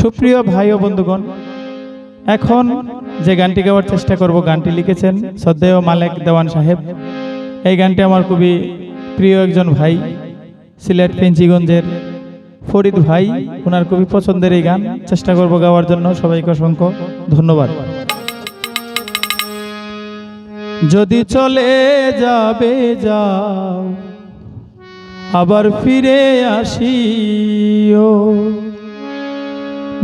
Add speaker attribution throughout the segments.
Speaker 1: সুপ্রিয় ভাই ও বন্ধুগণ, এখন যে গানটি গাওয়ার চেষ্টা করব, গানটি লিখেছেন শ্রদ্ধেয় মালেক দেওয়ান সাহেব। এই গানটি আমার খুবই প্রিয় একজন ভাই, সিলেট পেঞ্চিগঞ্জের ফরিদ ভাই। ওনার খুবই পছন্দের এই গান, চেষ্টা করব গাওয়ার জন্য। সবাইকে অসংখ্য ধন্যবাদ। যদি চলে যাবে যাও, আবার ফিরে আসিও।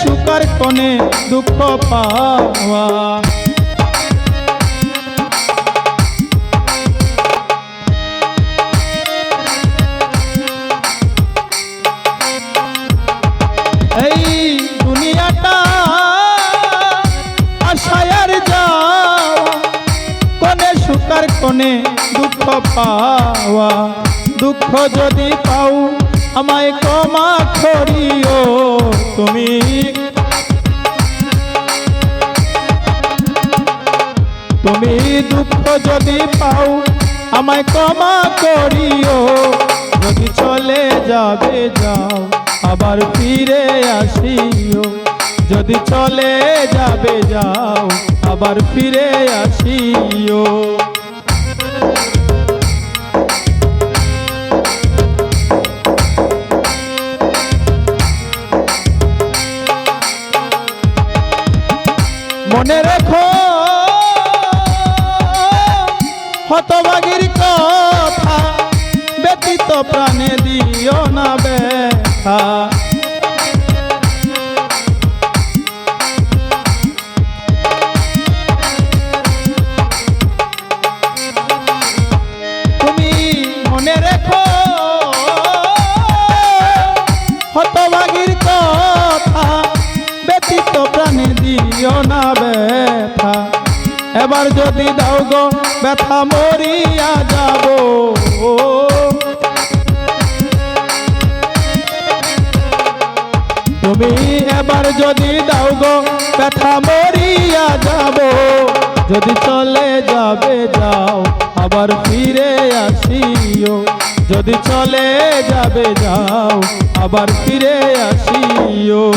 Speaker 1: সুকার কোনে দুঃখ পাওয়া। কোনে দুঃখ পাওয়া। দুঃখ যদি পাও আমায় ক্ষমা করিও তুমি। তুমি দুঃখ যদি পাও, আমায় ক্ষমা করিও। যদি চলে যাবে যাও, আবার ফিরে আসিও। যদি চলে যাবে যাও, আবার ফিরে আসিও। হতবাগির কথা ব্যতীত প্রাণে দিও না ব্যথা। তুমি কথা ব্যতীত প্রাণে দিও না ব্যথা। এবার যদি দাও গো ব্যথা, মরিয়া যাব। তুমি এবার যদি দাও গো ব্যথা, মরিয়া যাব। যদি চলে যাবে, যাও, আবার ফিরে আসিও। যদি চলে যাবে, যাও, আবার ফিরে আসিও।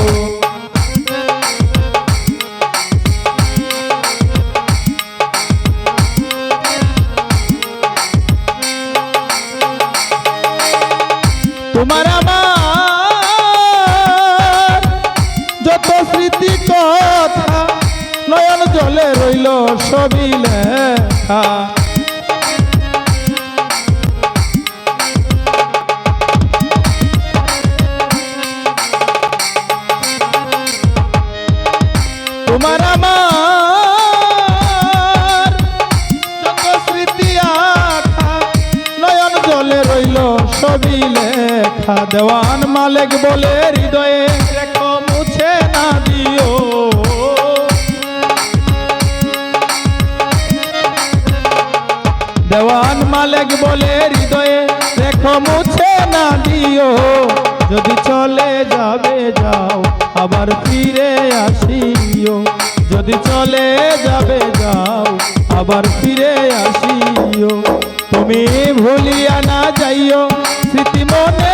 Speaker 1: তোমার আমার যত স্মৃতি কথা নয়ন জলে রইল সবই লেখা। লেখা দেওয়ান মালেক বলে হৃদয়ে মুছে না দিও। দেওয়ান মালেক বলে হৃদয়ে রেখো, মুছে না দিও। যদি চলে যাবে যাও, আবার ফিরে আসিও। যদি চলে যাবে যাও, আবার ফিরে আসিও। তুমি ভুলিয়া না যাইও, স্মৃতি মনে